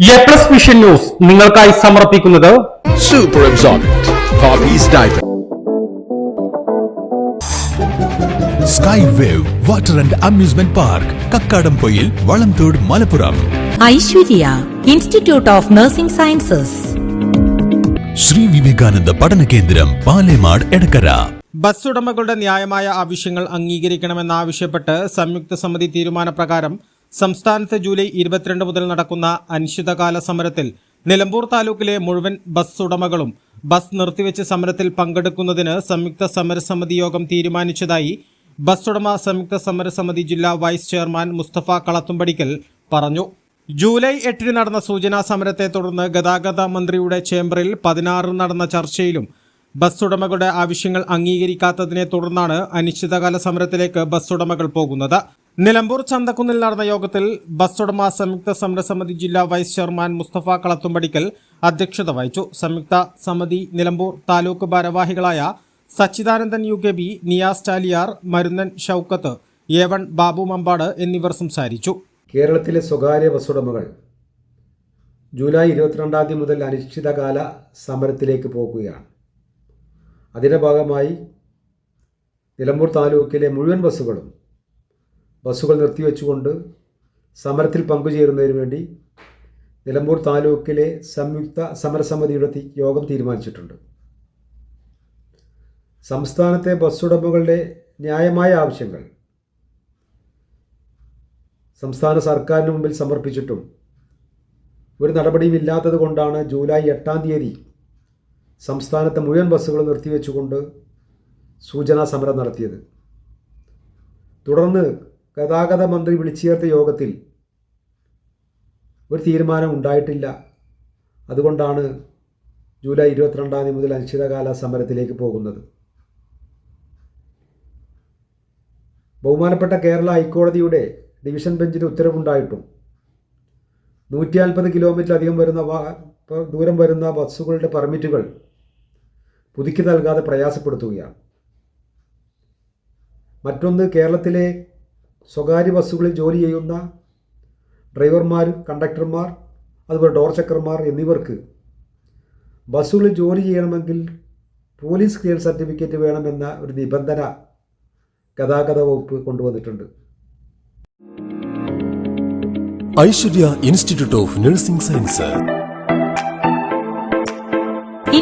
A plus vision news നിങ്ങൾക്കായി സമർപ്പിക്കുന്നത് super. Sky wave water and amusement park Kakkadampoyil Valamthode Malappuram Aishwarya institute of nursing sciences Sree Vivekananda Padana Kendram Palemad Edakkara bus ഉടമകളുടെ ന്യായമായ ആവശ്യങ്ങൾ അംഗീകരിക്കണമെന്നാവശ്യപ്പെട്ട് സംയുക്ത സമിതി തീരുമാനപ്രകാരം സംസ്ഥാനത്ത് July ഇരുപത്തിരണ്ട് മുതൽ നടക്കുന്ന അനിശ്ചിതകാല സമരത്തിൽ നിലമ്പൂർ താലൂക്കിലെ മുഴുവൻ ബസ് ഉടമകളും ബസ് നിർത്തിവെച്ച് സമരത്തിൽ പങ്കെടുക്കുന്നതിന് സംയുക്ത സമരസമിതി യോഗം തീരുമാനിച്ചതായി ബസ് ഉടമ സംയുക്ത സമരസമിതി ജില്ലാ വൈസ് ചെയർമാൻ മുസ്തഫ കളത്തുംപടിക്കൽ പറഞ്ഞു. ജൂലൈ എട്ടിന് നടന്ന സൂചനാ സമരത്തെ തുടർന്ന് ഗതാഗത മന്ത്രിയുടെ ചേംബറിൽ പതിനാറിന് നടന്ന ചർച്ചയിലും ബസ് ഉടമകളുടെ ആവശ്യങ്ങൾ അംഗീകരിക്കാത്തതിനെ തുടർന്നാണ് അനിശ്ചിതകാല സമരത്തിലേക്ക് ബസ് ഉടമകൾ പോകുന്നത്. നിലമ്പൂർ ചന്തക്കുന്നിൽ നടന്ന യോഗത്തിൽ ബസ് ഉടമ സംയുക്ത സമരസമിതി ജില്ലാ വൈസ് ചെയർമാൻ മുസ്തഫ കളത്തുംപടിക്കൽ അധ്യക്ഷത വഹിച്ചു. സംയുക്ത സമിതി നിലമ്പൂർ താലൂക്ക് ഭാരവാഹികളായ Sachidanandan U K B Niyas Staliyar Marunnan Shoukath A one Babu Mampad എന്നിവർ സംസാരിച്ചു. കേരളത്തിലെ സ്വകാര്യ ബസ് ഉടമകൾ ജൂലൈ ഇരുപത്തിരണ്ടാം തീയതി മുതൽ അനിശ്ചിതകാല സമരത്തിലേക്ക് പോകുകയാണ്. അതിന്റെ ഭാഗമായി നിലമ്പൂർ താലൂക്കിലെ മുഴുവൻ ബസ്സുകളും ബസ്സുകൾ നിർത്തിവെച്ചുകൊണ്ട് സമരത്തിൽ പങ്കുചേരുന്നതിന് വേണ്ടി നിലമ്പൂർ താലൂക്കിലെ സംയുക്ത സമരസമിതിയുടെ യോഗം തീരുമാനിച്ചിട്ടുണ്ട്. സംസ്ഥാനത്തെ ബസ്സുടമകളുടെ ന്യായമായ ആവശ്യങ്ങൾ സംസ്ഥാന സർക്കാരിന് മുമ്പിൽ സമർപ്പിച്ചിട്ടും ഒരു നടപടിയും ഇല്ലാത്തത് കൊണ്ടാണ് ജൂലൈ എട്ടാം തീയതി സംസ്ഥാനത്തെ മുഴുവൻ ബസ്സുകൾ നിർത്തിവെച്ചുകൊണ്ട് സൂചനാ സമരം നടത്തിയത്. തുടർന്ന് ഗതാഗത മന്ത്രി വിളിച്ചു ചേർത്ത യോഗത്തിൽ ഒരു തീരുമാനം ഉണ്ടായിട്ടില്ല. അതുകൊണ്ടാണ് ജൂലൈ ഇരുപത്തിരണ്ടാം തീയതി മുതൽ അനിശ്ചിതകാല സമരത്തിലേക്ക് പോകുന്നത്. ബഹുമാനപ്പെട്ട കേരള ഹൈക്കോടതിയുടെ ഡിവിഷൻ ബെഞ്ചിന് ഉത്തരവുണ്ടായിട്ടും നൂറ്റി നാൽപ്പത് കിലോമീറ്ററിലധികം വരുന്ന ദൂരം വരുന്ന ബസ്സുകളുടെ പെർമിറ്റുകൾ പുതുക്കി നൽകാതെ പ്രയാസപ്പെടുത്തുകയാണ്. മറ്റൊന്ന് കേരളത്തിലെ സ്വകാര്യ ബസ്സുകളിൽ ജോലി ചെയ്യുന്ന ഡ്രൈവർമാർ കണ്ടക്ടർമാർ അതുപോലെ ഡോർ ചെക്കർമാർ എന്നിവർക്ക് ബസ്സുകളിൽ ജോലി ചെയ്യണമെങ്കിൽ പോലീസ് ക്ലിയർ സർട്ടിഫിക്കറ്റ് വേണമെന്ന ഒരു നിബന്ധന ഗതാഗത വകുപ്പ് കൊണ്ടുവന്നിട്ടുണ്ട്. Aishwarya institute of nursing science.